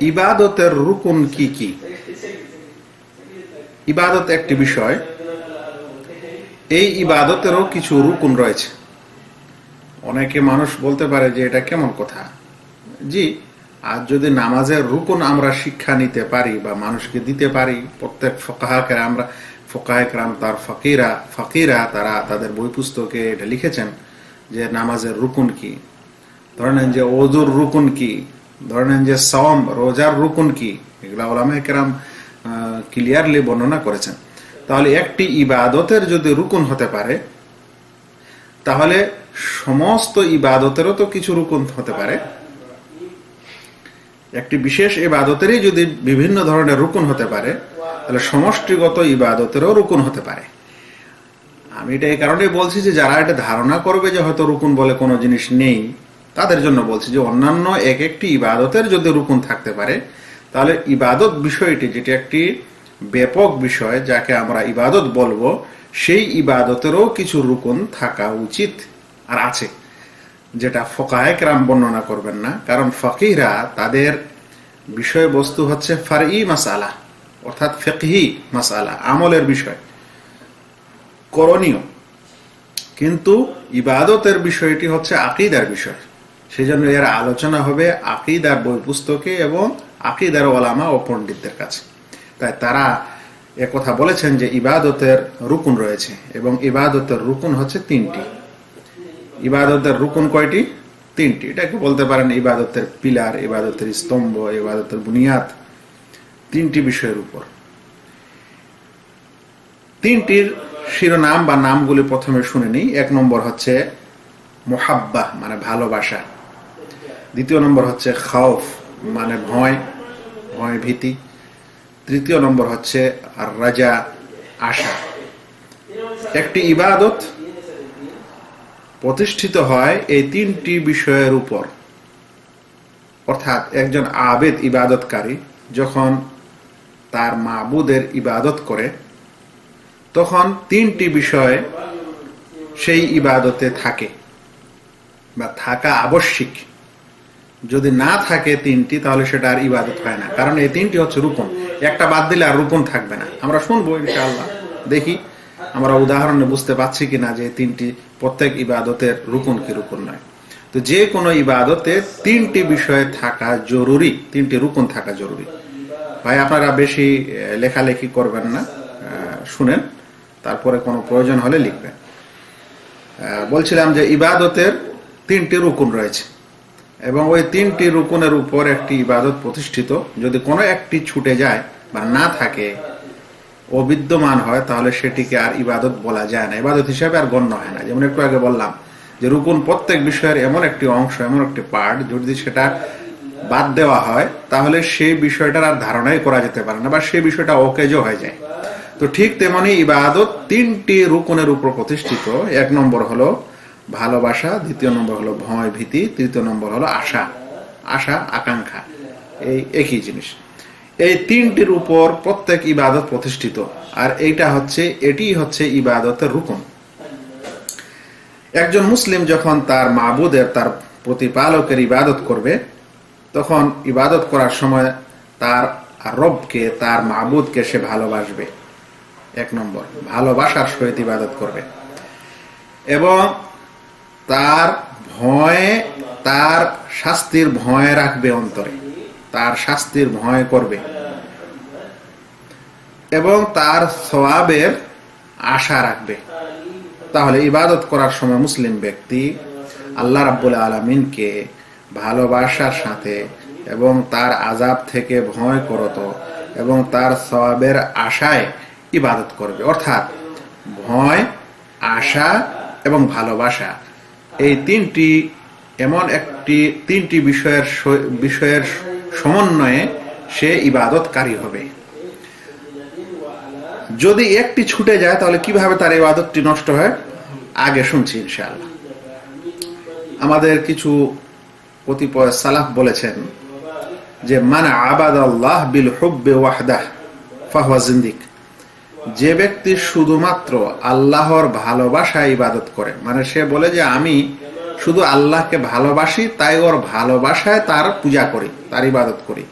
ইবাদতের রুকুন কি কি? ইবাদত একটি বিষয়। এই ইবাদতেরও কিছু রুকুন রয়েছে। অনেকে মানুষ বলতে পারে যে এটা কেমন কথা? জি, আর যদি নামাজের রুকুন আমরা শিক্ষা নিতে পারি বা মানুষকে দিতে পারি, প্রত্যেক ফকাহাকে আমরা ফকাহাকরাম তার ফকিরা ফকিরা তারা তাদের বই পুস্তকে এটা লিখেছেন যে নামাজের রুকুন কি? ধরে নেন যে ওজুর রুকুন কি? ধরে নেন যে সম রোজার রুকুন কি? এগুলা ওলামায় কেরাম ক্লিয়ারলি বর্ণনা করেছেন। তাহলে একটি ইবাদতের যদি রুকুন হতে পারে, তাহলে সমস্ত ইবাদতেরও তো কিছু রুকুন হতে পারে। একটি বিশেষ ইবাদতেরই যদি বিভিন্ন ধরনের রুকুন হতে পারে, তাহলে সমষ্টিগত ইবাদতেরও রুকুন হতে পারে। আমি এটা এই কারণেই বলছি যে যারা এটা ধারণা করবে যে হয়তো রুকুন বলে কোনো জিনিস নেই তাদের জন্য বলছি যে অন্যান্য এক একটি ইবাদতের যদি রুকুন থাকতে পারে, তাহলে ইবাদত বিষয়টি যেটি একটি ব্যাপক বিষয় যাকে আমরা ইবাদত বলব, সেই ইবাদতেরও কিছু রুকুন থাকা উচিত আর আছে, যেটা ফকায়ক রাম বর্ণনা করবেন না। কারণ ফকিরা তাদের বিষয়বস্তু হচ্ছে ফারি মাসালা, অর্থাৎ ফেকহি মাসালা, আমলের বিষয়। করণীয়। কিন্তু ইবাদতের বিষয়টি হচ্ছে আকিদার বিষয়। সেই জন্য এর আলোচনা হবে আকিদার বই পুস্তকে এবং আকিদার ওলামা ও পণ্ডিতদের কাছে। তাই তারা কথা বলেছেন যে ইবাদতের রুকুন রয়েছে এবং ইবাদতের রুকুন হচ্ছে তিনটি। ইবাদতের রুকুন কয়টি? তিনটি। এটা এটাকে বলতে পারেন ইবাদতের পিলার, ইবাদতের স্তম্ভ, ইবাদতের বুনিয়াদ। তিনটি বিষয়ের উপর। তিনটির শিরোনাম বা নামগুলি প্রথমে শুনে নিই। এক নম্বর হচ্ছে মোহাব্বা মানে ভালোবাসা। দ্বিতীয় নম্বর হচ্ছে খাউফ মানে ভয় ভয় ভীতি তৃতীয় নম্বর হচ্ছে রাজা আশা। একটি ইবাদত প্রতিষ্ঠিত হয় এই তিনটি বিষয়ের উপর। অর্থাৎ একজন আবেদ ইবাদতকারী যখন তার মাবুদের ইবাদত করে, তখন তিনটি বিষয় সেই ইবাদতে থাকে বা থাকা আবশ্যিক। যদি না থাকে তিনটি, তাহলে সেটা আর ইবাদত হয় না। কারণ এই তিনটি হচ্ছে রূপন একটা বাদ দিলে আর রূপন থাকবে না। আমরা শুনব ইনশাআল্লাহ। দেখি আমরা উদাহরণে বুঝতে পারছি কিনা যে তিনটি প্রত্যেক ইবাদতের রুকুন কি রুকুন নয়। তো যে কোনো ইবাদতে তিনটি বিষয়ে থাকা জরুরি, তিনটি রুকুন থাকা জরুরি। ভাই, আপনারা বেশি লেখালেখি করবেন না। শুনেন। তারপরে কোনো প্রয়োজন হলে লিখবেন। বলছিলাম যে ইবাদতের তিনটি রুকুন রয়েছে। এবং ওই তিনটি রুকুনের উপর একটি ইবাদত প্রতিষ্ঠিত। যদি কোনো একটি ছুটে যায় বা না থাকে অবিদ্যমান হয়, তাহলে সেটিকে আর ইবাদত বলা যায় না। ইবাদত হিসাবে আর গণ্য হয় না। যেমন একটু আগে বললাম যে রুকুন প্রত্যেক বিষয়ের এমন একটি অংশ, এমন একটি পার্ট। যদি সেটা বাদ দেওয়া হয়, তাহলে সেই বিষয়টার আর ধারণাই করা যেতে পারে না বা সেই বিষয়টা অকেজও হয়ে যায়। তো ঠিক তেমনি ইবাদত তিনটি রুকুনের উপর প্রতিষ্ঠিত। এক নম্বর হলো ভালোবাসা, দ্বিতীয় নম্বর হলো ভয় ভীতি, তৃতীয় নম্বর হলো আশা আশা, আকাঙ্ক্ষা। এই একই জিনিস। এই তিনটির উপর প্রত্যেক ইবাদত প্রতিষ্ঠিত, আর এইটা হচ্ছে, এটি হচ্ছে ইবাদতের রুকন। একজন মুসলিম যখন তার মাবুদের, তার প্রতিপালকের ইবাদত করবে, তখন ইবাদত করার সময় তার রবকে, তার মাবুদকে সে ভালোবাসবে। এক নম্বর, ভালোবাসার সহিত ইবাদত করবে। এবং তার ভয়ে, তার শাস্তির ভয় রাখবে অন্তরে। তার শাস্তির ভয় করবে। এবং তার সবাবের আশা রাখবে। তাহলে ইবাদত করার সময় মুসলিম ব্যক্তি আল্লাহ রাব্বুল আলমিনকে ভালোবাসার সাথে এবং তার আজাব থেকে ভয় করত এবং তার সবাবের আশায় ইবাদত করবে। অর্থাৎ ভয়, আশা এবং ভালোবাসা এই তিনটি এমন একটি, তিনটি বিষয়ের বিষয়ের সমন্বয়ে সে ইবাদতকারী হবে। যদি একটি ছুটে যায়, তাহলে কীভাবে তার ইবাদতটি নষ্ট হয়? আগে শুনছি ইনশাআল্লাহ। আমাদের কিছু কতিপয় সালাফ বলেছেন যে মানে আবাদ আল্লাহ বিল হুব্বে ওয়াহদাহ ফাহওয়া জিন্দিক। যে ব্যক্তি শুধুমাত্র আল্লাহর ভালোবাসা ইবাদত করে মানে সে বলে যে আমি শুধু আল্লাহকে ভালোবাসি, তাই ওর ভালোবাসায় তার পূজা করি, তার ইবাদত করি।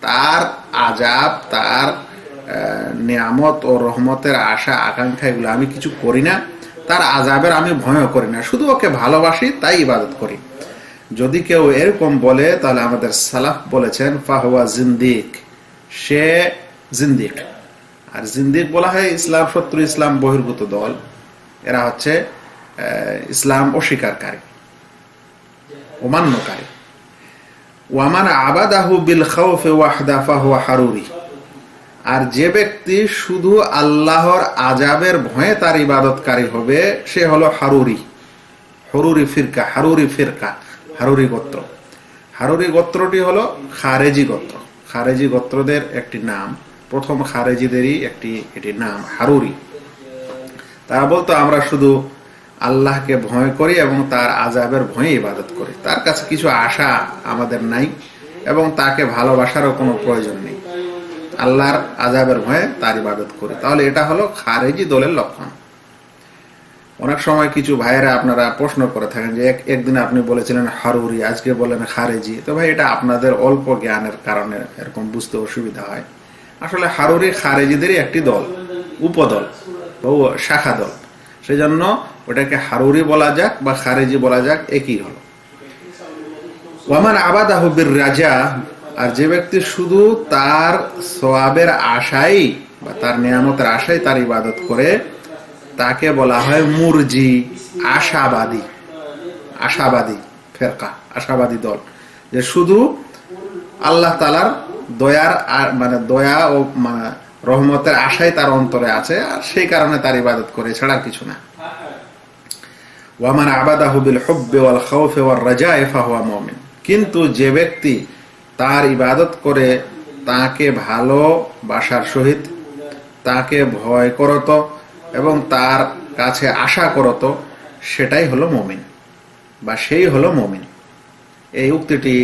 তার আজাব তার নিয়ামত ও রহমতের আশা, আকাঙ্ক্ষা এগুলো আমি কিছু করি না। তার আজাবের আমি ভয়ও করি না, শুধু ওকে ভালোবাসি, তাই ইবাদত করি। যদি কেউ এরকম বলে, তাহলে আমাদের সালাফ বলেছেন, ফাহুয়া জিন্দিক সে জিন্দিক। আর জিন্দিক বলা হয় ইসলাম শত্রু, ইসলাম বহির্ভূত দল। এরা হচ্ছে ইসলাম অস্বীকারী, অমান্যকারী। ওয়ামান আবাদাহু বিল খাউফে ওয়াহদা ফাহুয়া হারুরি। আর যে ব্যক্তি শুধু আল্লাহর আজাবের ভয়ে তার ইবাদতকারী হবে, সে হলো হারুরি। হরুরি ফিরকা, হারুরি ফিরকা, হারুরি গোত্র। হারুরি গোত্রটি হলো খারেজি গোত্র। খারেজি গোত্রদের একটি নাম। প্রথম খারেজিদেরই একটি এটি নাম হারুরি। তারা বলতো, আমরা শুধু আল্লাহকে ভয় করি এবং তার আজাবের ভয়ে ইবাদত করি। তার কাছে কিছু আশা আমাদের নাই এবং তাকে ভালোবাসারও কোনো প্রয়োজন নেই। আল্লাহর আজাবের ভয়ে তার ইবাদত করি। তাহলে এটা হলো খারেজি দলের লক্ষণ। অনেক সময় কিছু ভাইয়েরা আপনারা প্রশ্ন করে থাকেন যে, এক, একদিন আপনি বলেছিলেন হারুরি, আজকে বলেন খারেজি। তো ভাই, এটা আপনাদের অল্প জ্ঞানের কারণে এরকম বুঝতে অসুবিধা হয়। আসলে হারুরি খারেজিদেরই একটি দল, উপদল বা শাখা দল। সেই জন্য ওটাকে হারুরি বলা যাক বা খারেজি বলা যাক, একই হলো। ওয়ামান আবাদ আহবির রাজা আর যে ব্যক্তি শুধু তার সোয়াবের আশাই বা তার নিয়ামতের আশাই তার ইবাদত করে, তাকে বলা হয় মুরজি, আশাবাদী আশাবাদী ফেরকা, আশাবাদী দল। যে শুধু আল্লাহ তালার দয়ার আর মানে দয়া ও রহমতের আশাই তার অন্তরে আছে, আর সেই কারণে তার ইবাদত করে ছাড়া কিছু না। ওয়ামান আবাদাহু বিল হুব্বে ওয়াল খাউফে ওয়ার রাজায়ে ফাহুয়া মুমিন। কিন্তু যে ব্যক্তি তার ইবাদত করে, তাকে ভালোবাসার সহিত, তাকে ভয় করত এবং তার কাছে আশা করত, সেটাই হলো মমিন, বা সেই হলো মমিন। এই উক্তিটি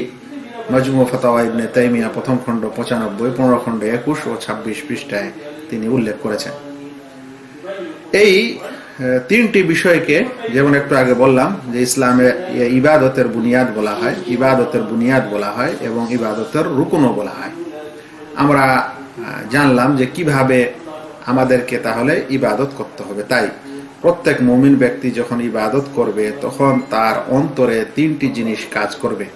মজমু ফতাওয়া ইবনে তাইমিয়া প্রথম খণ্ড পঁচানব্বই, পনেরো খণ্ড একুশ ও ছাব্বিশ পৃষ্ঠায় তিনি উল্লেখ করেছেন। এই তিনটি বিষয়কে যেমন একটু আগে বললাম, যে ইসলামে ইবাদতের বুনিয়াদ বলা হয়, ইবাদতের বুনিয়াদ বলা হয় এবং ইবাদতের রুকুনও বলা হয়। আমরা জানলাম যে কীভাবে আমাদেরকে তাহলে ইবাদত করতে হবে। তাই প্রত্যেক মুমিন ব্যক্তি যখন ইবাদত করবে, তখন তার অন্তরে তিনটি জিনিস কাজ করবে।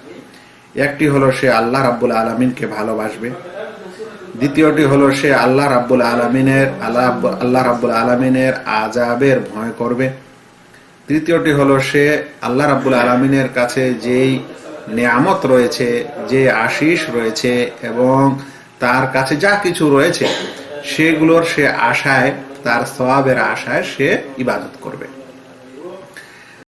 একটি হলো সে আল্লাহ রাব্বুল আলমিনকে ভালোবাসবে। দ্বিতীয়টি হলো সে আল্লাহ রাব্বুল আলমিনের আল্লাহ আল্লাহ রাব্বুল আলমিনের আজাবের ভয় করবে। তৃতীয়টি হলো সে আল্লাহ রাব্বুল আলমিনের কাছে যেই নিয়ামত রয়েছে, যে আশিস রয়েছে এবং তার কাছে যা কিছু রয়েছে, সেগুলোর সে আশায়, তার সওয়াবের আশায় সে ইবাদত করবে।